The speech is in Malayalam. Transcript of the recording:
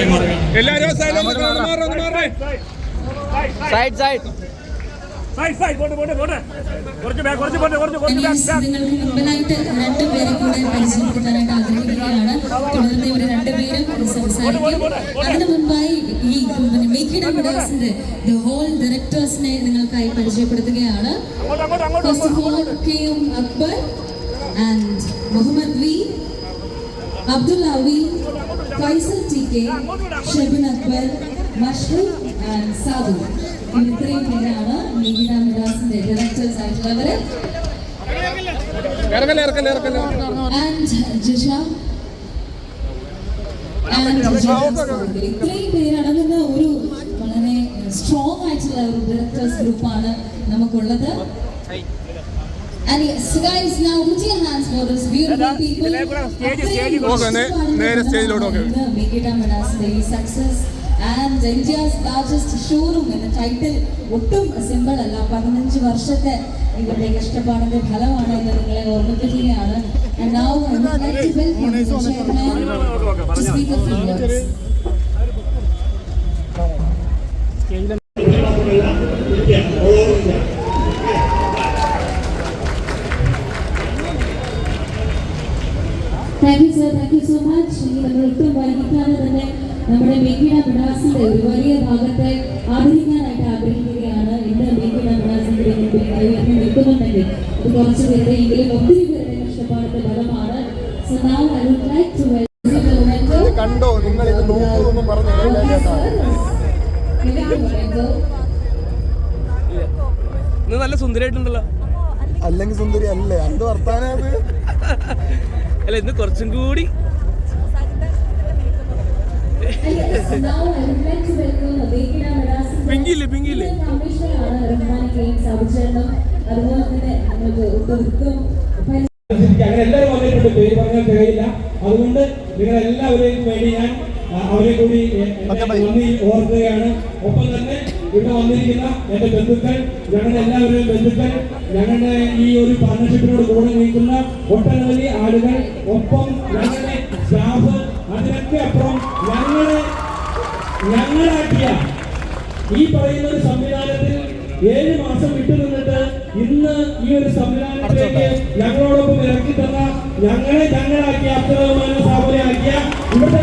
എല്ലാരും സൈഡ് സൈഡ് സൈഡ് സൈഡ് പോട്ടെ പോട്ടെ പോട്ടെ കുറച്ച് ബാക്ക് കുറച്ച് പോട്ടെ കുറച്ച് കുറച്ച് ബാക്ക് നിങ്ങൾക്ക് മുമ്പിലായിട്ട് രണ്ടുപേരെ കൂടെ പരിചയപ്പെടുത്താനായിട്ട് ആഗ്രഹിക്കുകയാണ്. തുടർന്ന് ഇവർ രണ്ടുപേരും സംസാരിക്കും. അതിനു മുമ്പായി ഈ മേക്ക് ഇറ്റ് അംബഡേഴ്സിന്റെ ദ ഹോൾ ഡയറക്ടേഴ്സിനെ നിങ്ങൾക്കായി പരിചയപ്പെടുത്തുകയാണ്. First of all, K.M. Akbar and Muhammad V, Faisal TK, Shebin Akbar, Mashhur and Sadhu. ഇവർ ഇത്രയും പേരാണ് മീഡിയ മിഡാസിന്റെ ഡയറക്ടേഴ്സ് ആൻഡ് ജിഷ. ഇത്രയും പേരടങ്ങുന്ന ഒരു വളരെ സ്ട്രോങ് ആയിട്ടുള്ള ഒരു ഡയറക്ടേഴ്സ് ഗ്രൂപ്പാണ് നമുക്കുള്ളത്. നേരെ stage ലോട്ട്, okay. Mikita Madas's success. And India's largest showroom എന്ന ടൈറ്റിൽ ഒട്ടും സിമ്പിൾ അല്ല. പതിനഞ്ച് വർഷത്തെ ഇവരുടെ കഷ്ടപ്പാടിന്റെ ഫലമാണ് എന്ന് നിങ്ങളെ ഓർമ്മിപ്പിക്കുകയാണ്. And now thank you sir thank you so much ഇനി നമ്മൾ ഒട്ടും വൈകിക്കാതെ തന്നെ നമ്മുടെ മേക്കിട മിഡാസിന്റെ ഒരു വലിയ ഭാഗത്തെ ആദരിക്കാനായിട്ട് ആഗ്രഹിക്കുകയാണ്. ഇന്ന് മേക്കിട മിഡാസിന്റെ മുമ്പിൽ കൈവന്ന് നിൽക്കുന്നുണ്ടെങ്കിൽ അത് കുറച്ച് പേരുടെ എങ്കിലും ഒത്തിരി പേരുടെ കഷ്ടപ്പാടിന്റെ ഫലമാണ്. So now I would like to കണ്ടോ? നിങ്ങൾ ഇത് നോക്കുമെന്നും പറഞ്ഞു ഇന്ന് നല്ല സുന്ദരിയായിട്ടുണ്ടല്ലോ. അല്ലെങ്കിൽ സുന്ദരി അല്ലേ? എന്ത് വർത്താനം അത് അല്ല ഇന്ന് കുറച്ചും കൂടി പിങ്കില്ലേ പിങ്കില്ലേ? അങ്ങനെ എല്ലാവരും വന്നിട്ടുണ്ട് പേര് പറഞ്ഞാൽ തികയില്ല. അതുകൊണ്ട് നിങ്ങൾ എല്ലാവരെയും വേണ്ടി ഞാൻ അവരെ കൂടി നന്ദി ഓർക്കുകയാണ്. ഒപ്പം തന്നെ ഇവിടെ വന്നിരിക്കുന്ന എന്റെ ബന്ധുക്കൾ ഞങ്ങളുടെ എല്ലാവരുടെയും ബന്ധുക്കൾ ഞങ്ങളുടെ ഈ ഒരു പാർട്ണർഷിപ്പിനോട് കൂടെ നിൽക്കുന്ന ഒട്ടനവധി ആളുകൾ ഒപ്പം ഞങ്ങളുടെ സ്റ്റാഫ് അതിനൊക്കെ അപ്പുറം ഞങ്ങളെ ഞങ്ങളാക്കിയ ഈ പറയുന്ന ഒരു സംവിധാനത്തിൽ ഏഴ് മാസം വിട്ടുനിന്നിട്ട് ഇന്ന് ഈ ഒരു സംവിധാനത്തിലേക്ക് ഞങ്ങളോടൊപ്പം ഇറക്കി തന്ന ഞങ്ങളെ ഞങ്ങളാക്കിയ അബ്ദുറഹ്മാനെ സ്ഥാപനയാക്കിയ ഇവിടുത്തെ